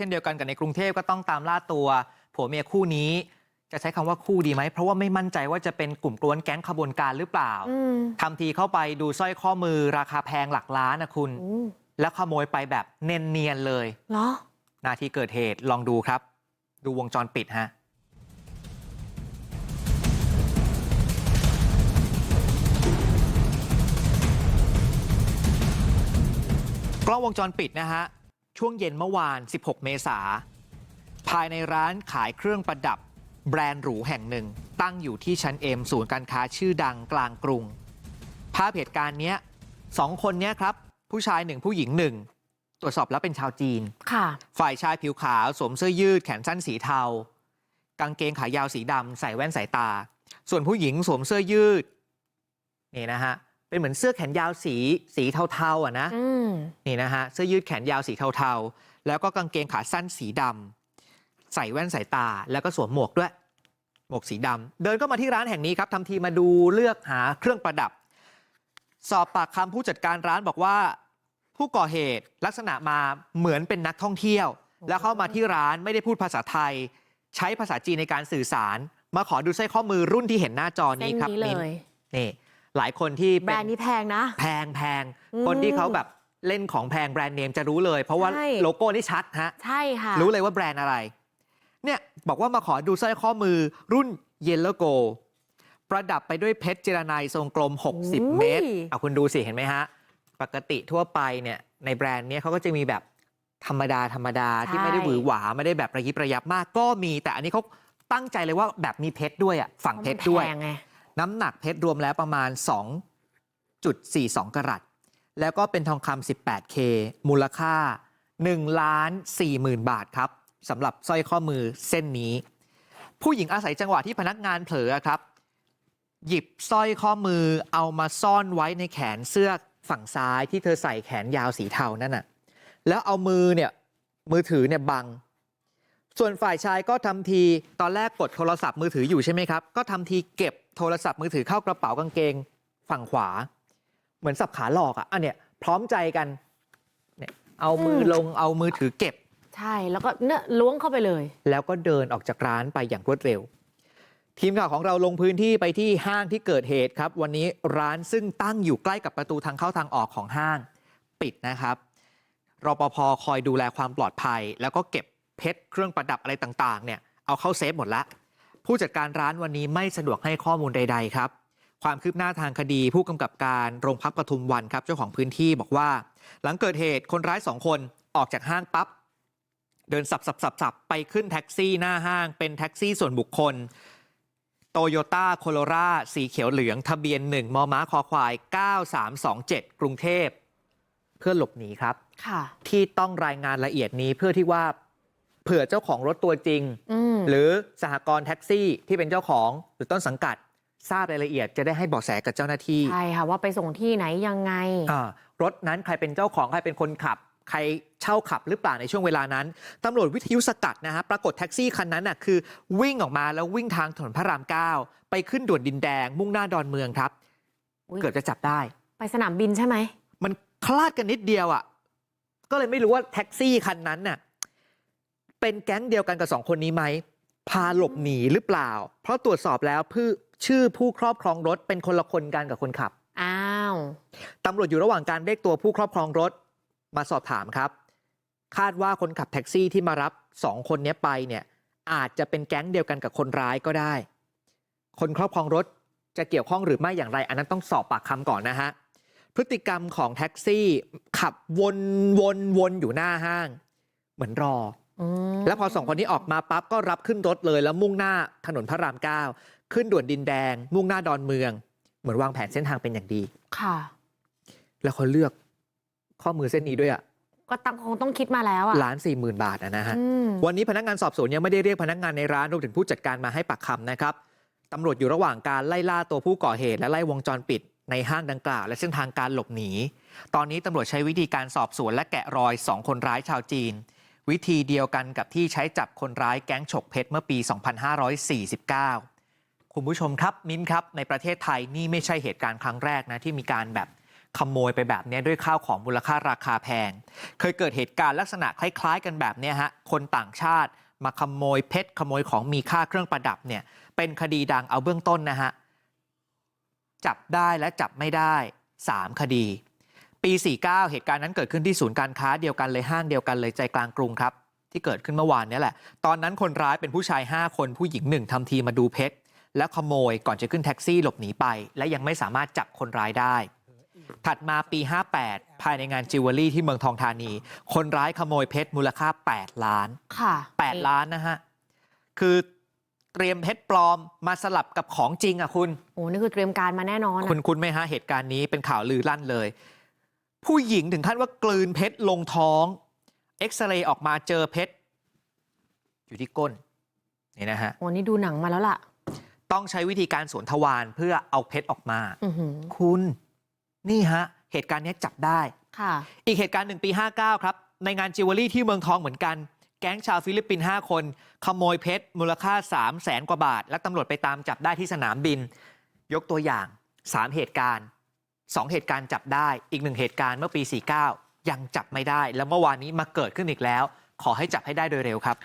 ช่นเดียวกันกับในกรุงเทพก็ต้องตามล่าตัวผัวเมียคู่นี้จะใช้คำว่าคู่ดีไหมเพราะว่าไม่มั่นใจว่าจะเป็นกลุ่มกวนแก๊งขบวนการหรือเปล่าอืมทำทีเข้าไปดูสร้อยข้อมือราคาแพงหลักล้านนะคุณโอ้แล้วขโมยไปแบบเนียนๆเลยเหรอนาทีเกิดเหตุลองดูครับ ดูวงจรปิดฮะกล้องวงจรปิดนะฮะ ช่วงเย็นเมื่อวาน 16 เมษา ภายในร้านขายเครื่องประดับ แบรนด์หรูแห่งหนึ่ง ตั้งอยู่ที่ชั้นเอ็มศูนย์การค้าชื่อดังกลางกรุง ภาพเหตุการณ์เนี้ยสองคนเนี้ยครับ ผู้ชายหนึ่งผู้หญิงหนึ่งตรวจสอบแล้วเป็นชาวจีนค่ะ ฝ่ายชายผิวขาวสวมเสื้อยืดแขนสั้นสีเทา กางเกงขายาวสีดำใส่แว่นสายตา ส่วนผู้หญิงสวมเสื้อยืดนี่นะฮะ เป็นเหมือนเสื้อแขนยาวสีสีเทาๆอะนะอืมนี่นะฮะเสื้อยืดแขนยาวสีเทาๆแล้วก็กางเกงขาสั้นสีดำใส่แว่นสายตาแล้วก็สวมหมวกด้วย หมวกสีดำเดินเข้ามาที่ร้านแห่งนี้ครับทำทีมาดูเลือกหาเครื่องประดับ สอบปากคำผู้จัดการร้านบอกว่า ผู้ก่อเหตุลักษณะมาเหมือนเป็นนักท่องเที่ยว แล้วเข้ามาที่ร้านไม่ได้พูดภาษาไทย ใช้ภาษาจีนในการสื่อสาร มาขอดูสร้อยข้อมือรุ่นที่เห็นหน้าจอเส้นี้นครับนี้เลมิ้นยนี่ หลายคนที่แบรเป็นนด์นี้แพงนะแพงแพงอืมคนที่เขาแบบเล่นของแพงแบรนด์เนมจะรู้เลย เพราะว่าใช่โลโก้นี่ชัดฮะใช่ค่ะรู้เลยว่าแบรนด์อะไร เนี่ยบอกว่ามาขอดูสร้อยข้อมือรุ่นเยลโลโก ประดับไปด้วยเพชรเจรไนทรงกลม 60 เมตรเอาคุณดูสิเห็นไหมฮะ ปกติทั่วไปเนี่ยในแบรนด์เนี้ยเขาก็จะมีแบบธรรมดาธรรมดาที่ไม่ได้หวือหวาไม่ได้แบบระยิบระยับมากก็มี แต่อันนี้เขาตั้งใจเลยว่าแบบมีเพชรด้วยอะฝั่งเพชรด้วยแพงไง น้ำหนักเพชรรวมแล้วประมาณ2.42กรัตแล้วก็เป็นทองคำ 18K มูลค่า1ล้าน4หมื่นบาทครับสำหรับสร้อยข้อมือเส้นนี้ ผู้หญิงอาศัยจังหวะที่พนักงานเผลอครับ หยิบสร้อยข้อมือเอามาซ่อนไว้ในแขนเสื้อฝั่งซ้ายที่เธอใส่แขนยาวสีเทานั่นน่ะแล้วเอามือเนี่ยมือถือเนี่ยบัง ส่วนฝ่ายชายก็ทำทีตอนแรกกดโทรศัพท์มือถืออยู่ใช่ไหมครับก็ทำทีเก็บโทรศัพท์มือถือเข้ากระเป๋ากางเกงฝั่งขวา เหมือนสับขาหลอกอะอันเนี้ยพร้อมใจกันเนี่ยเอามือลงเอามือถือเก็บ ใช่แล้วก็เนี่ยล้วงเข้าไปเลย แล้วก็เดินออกจากร้านไปอย่างรวดเร็ว ทีมข่าวของเราลงพื้นที่ไปที่ห้างที่เกิดเหตุครับ วันนี้ร้านซึ่งตั้งอยู่ใกล้กับประตูทางเข้าทางออกของห้าง ปิดนะครับรปภคอยดูแลความปลอดภัย แล้วก็เก็บ เพชรเครื่องประดับอะไรต่างๆเนี่ยเอาเข้าเซฟหมดละผู้จัดการร้านวันนี้ไม่สะดวกให้ข้อมูลใด ๆ ครับ ความคืบหน้าทางคดีผู้กำกับการโรงพักปทุมวันครับเจ้าของพื้นที่บอกว่า หลังเกิดเหตุคนร้ายสองคนออกจากห้างปั๊บเดินสับสับสับสับไปขึ้นแท็กซี่หน้าห้างเป็นแท็กซี่ส่วนบุคคลโตโยต้าโคโรราสีเขียวเหลือง ทะเบียน 1 มม้าคอควาย 9327 กรุงเทพ เพื่อหลบหนีครับค่ะที่ต้องรายงานละเอียดนี้เพื่อที่ว่าเผื่อเจ้าของรถตัวจริงอืมหรือสหกรณ์แท็กซี่ที่เป็นเจ้าของหรือต้นสังกัดทราบรายละเอียดจะได้ให้เบาะแสกับเจ้าหน้าที่ใช่ค่ะว่าไปส่งที่ไหนยังไงอ่ารถนั้นใครเป็นเจ้าของใครเป็นคนขับ ใครเช่าขับหรือเปล่าในช่วงเวลานั้นตำรวจวิทยุสกัดนะฮะปรากฏแท็กซี่คันนั้นน่ะคือ วิ่งออกมาแล้ววิ่งทางถนนพระราม9ไปขึ้นด่วนดินแดง มุ่งหน้าดอนเมืองครับอุ๊ยเกือบจะจับได้ ไปสนามบินใช่ไหมมันคลาดกันนิดเดียวอะก็เลยไม่รู้ว่าแท็กซี่คันนั้นน่ะ เป็นแก๊งเดียวกันกับสองคนนี้ไหมพาหลบหนีหรือเปล่า เพราะตรวจสอบแล้วพืชื่อผู้ครอบครองรถเป็นคนละคนกันกับคนขับอ้าวตำรวจอยู่ระหว่างการเรียกตัวผู้ครอบครองรถมาสอบถามครับ คาดว่าคนขับแท็กซี่ที่มารับสองคนนี้ไปเนี่ยอาจจะเป็นแก๊งเดียวกันกับคนร้ายก็ได้ คนครอบครองรถจะเกี่ยวข้องหรือไม่อย่างไร อันนั้นต้องสอบปากคำก่อนนะฮะพฤติกรรมของแท็กซี่ขับวนวนวนอยู่หน้าห้าง เหมือนรออืม แล้วพอสองคนนี้ออกมาปั๊บก็รับขึ้นรถเลยแล้วมุ่งหน้าถนนพระรามเก้าขึ้นด่วนดินแดง มุ่งหน้าดอนเมือง เหมือนวางแผนเส้นทางเป็นอย่างดี ค่ะ แล้วเขาเลือกข้อมือเส้นนี้ด้วยอะก็ตั้งคงต้องคิดมาแล้วอะล้านสี่หมื่นบาทอะนะฮะอืมวันนี้พนักงานสอบสวนยังไม่ได้เรียกพนักงานในร้านรวมถึงผู้จัดการมาให้ปากคำนะครับตำรวจอยู่ระหว่างการไล่ล่าตัวผู้ก่อเหตุและไล่วงจรปิดในห้างดังกล่าว และเส้นทางการหลบหนี ตอนนี้ตำรวจใช้วิธีการสอบสวนและแกะรอยสองคนร้ายชาวจีน วิธีเดียวกันกับที่ใช้จับคนร้ายแก๊งฉกเพชรเมื่อปี 2549คุณผู้ชมครับมิ้นครับในประเทศไทยนี่ไม่ใช่เหตุการณ์ครั้งแรกนะที่มีการแบบขโมยไปแบบนี้ด้วยข้าวของมูลค่าราคาแพง เคยเกิดเหตุการณ์ลักษณะคล้ายๆ กันแบบนี้ฮะคนต่างชาติมาขโมยเพชรขโมยของมีค่าเครื่องประดับเนี่ยเป็นคดีดังเอาเบื้องต้นนะฮะจับได้และจับไม่ได้ 3 คดี ปี49เหตุการณ์นั้นเกิดขึ้นที่ศูนย์การค้าเดียวกันเลยห้างเดียวกันเลยใจกลางกรุงครับที่เกิดขึ้นเมื่อวานเนี้แหละ ตอนนั้นคนร้ายเป็นผู้ชาย 5 คนผู้หญิงหนึ่งทำทีมาดูเพชร แล้วขโมยก่อนจะขึ้นแท็กซี่หลบหนีไป และยังไม่สามารถจับคนร้ายได้ ถัดมาปี 58 ภายในงานจิวเวลรี่ที่เมืองทองธานี คนร้ายขโมยเพชรมูลค่า 8 ล้านค่ะ 8 ล้านนะฮะ คือเตรียมเพชรปลอมมาสลับกับของจริงอะคุณ โอ้นี่คือเตรียมการมาแน่นอนอะคุณคุณไหมฮะเหตุการณ์นี้เป็นข่าวลือลั่นเลย ผู้หญิงถึงขั้นว่ากลืนเพชรลงท้องเอ็กซเรย์ออกมาเจอเพชรอยู่ที่ก้นนี่นะฮะโอ้นี่ดูหนังมาแล้วล่ะ ต้องใช้วิธีการสวนทวารเพื่อเอาเพชรออกมาอือหือคุณนี่ฮะ เหตุการณ์นี้จับได้ค่ะ อีกเหตุการณ์หนึ่งปี 59 ครับ ในงานจิวเวลรี่ที่เมืองทองเหมือนกัน แก๊งชาวฟิลิปปินส์5คน ขโมยเพชร มูลค่า 3 0 0แสนกว่าบาท และตำรวจไปตามจับได้ที่สนามบิน ยกตัวอย่าง 3 เหตุการณ์ 2เหตุการณ์จับได้อีกหนึ่งเหตุการณ์เมื่อปี49ยังจับไม่ได้แล้วเมื่อวานนี้มาเกิดขึ้นอีกแล้วขอให้จับให้ได้โดยเร็วครับ